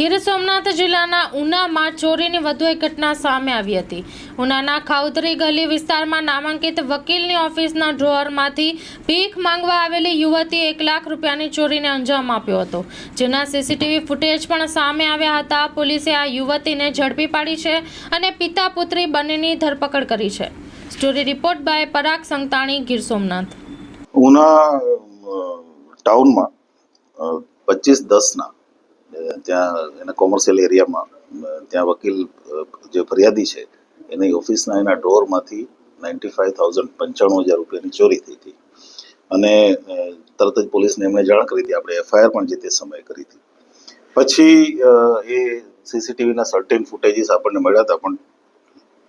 ગીર સોમનાથ જિલ્લાના ઉનામાં ચોરીની વધુ એક ઘટના સામે આવી હતી. ઉનાના ખાઉદરી ગલી વિસ્તારમાં નામાંકિત વકીલની ઓફિસના ડ્રોઅરમાંથી ભીખ માંગવા આવેલી યુવતીએ એક લાખ રૂપિયાની ચોરીને અંજામ આપ્યો હતો. જેના સીસીટીવી ફૂટેજ પણ સામે આવ્યા હતા. પોલીસે આ યુવતીને ઝડપી પાડી છે અને પિતા પુત્રી બંનેની ધરપકડ કરી છે. Story report by Parag Santani, Gir Somnath. Una ટાઉનમાં પચીસ દસના ત્યાં એના કોમર્શિયલ એરિયામાં ત્યાં વકીલ, જે ફરિયાદી છે, એની ઓફિસના એના ડોરમાંથી નાઇન્ટી ફાઇવ થાઉઝન્ડ પંચાણું હજાર રૂપિયાની ચોરી થઈ હતી. અને તરત જ પોલીસને એમણે જાણ કરી હતી. આપણે એફઆઈઆર પણ જે તે સમયે કરી હતી. પછી એ સીસીટીવીના સર્ટેન ફૂટેજીસ આપણને મળ્યા હતા, પણ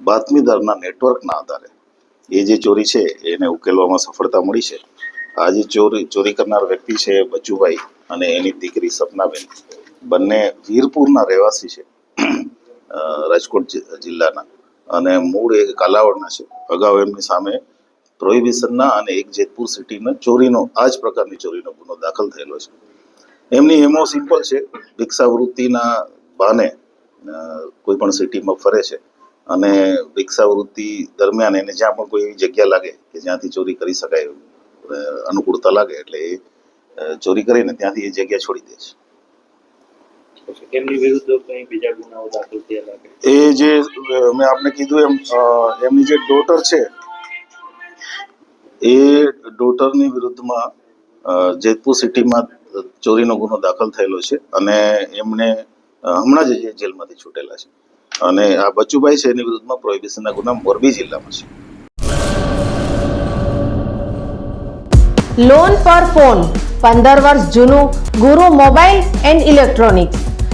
બાતમીદારના નેટવર્કના આધારે એ જે ચોરી છે, એને ઉકેલવામાં સફળતા મળી છે. આ જે ચોરી ચોરી કરનાર વ્યક્તિ છે બચુભાઈ અને એની દીકરી સપનાબેન. બંને વીરપુરના રહેવાસી છે. રાજકોટ જિલ્લાના. અને મૂળ એક કાલાવડના છે. અગાઉ એમની સામે પ્રોહિબિશનના અને એક જેતપુર સિટીના ચોરીનો આ જ પ્રકારની ચોરીનો ગુનો દાખલ થયેલો છે. એમની એમો સિમ્પલ છે. ભિક્ષાવૃત્તિના બહાને કોઈ પણ સિટીમાં ફરે છે. અને ભિક્ષાવૃત્તિ દરમિયાન એને જ્યાં પણ કોઈ એવી જગ્યા લાગે કે જ્યાંથી ચોરી કરી શકાય અનુકૂળતા લાગે એટલે એ ચોરી કરીને ત્યાંથી એ જગ્યા છોડી દે છે. એમની વિરુદ્ધ કંઈ બીજા ગુનાઓ દાખલ થયેલા એ જે મેં આપને કીધું એમ એમની જે ડોટર છે એ ડોટરની વિરુદ્ધમાં જેતપુર સિટીમાં ચોરીનો ગુનો દાખલ થયેલો છે અને એમને હમણાં જ જેલમાંથી છૂટેલા છે. અને આ બચુભાઈ છે એની વિરુદ્ધમાં પ્રોહિબિશનના ગુના મોરબી જિલ્લામાં છે. લોન પર ફોન પંદર વર્ષ જૂનું ગુરુ મોબાઈલ એન્ડ ઇલેક્ટ્રોનિક્સ.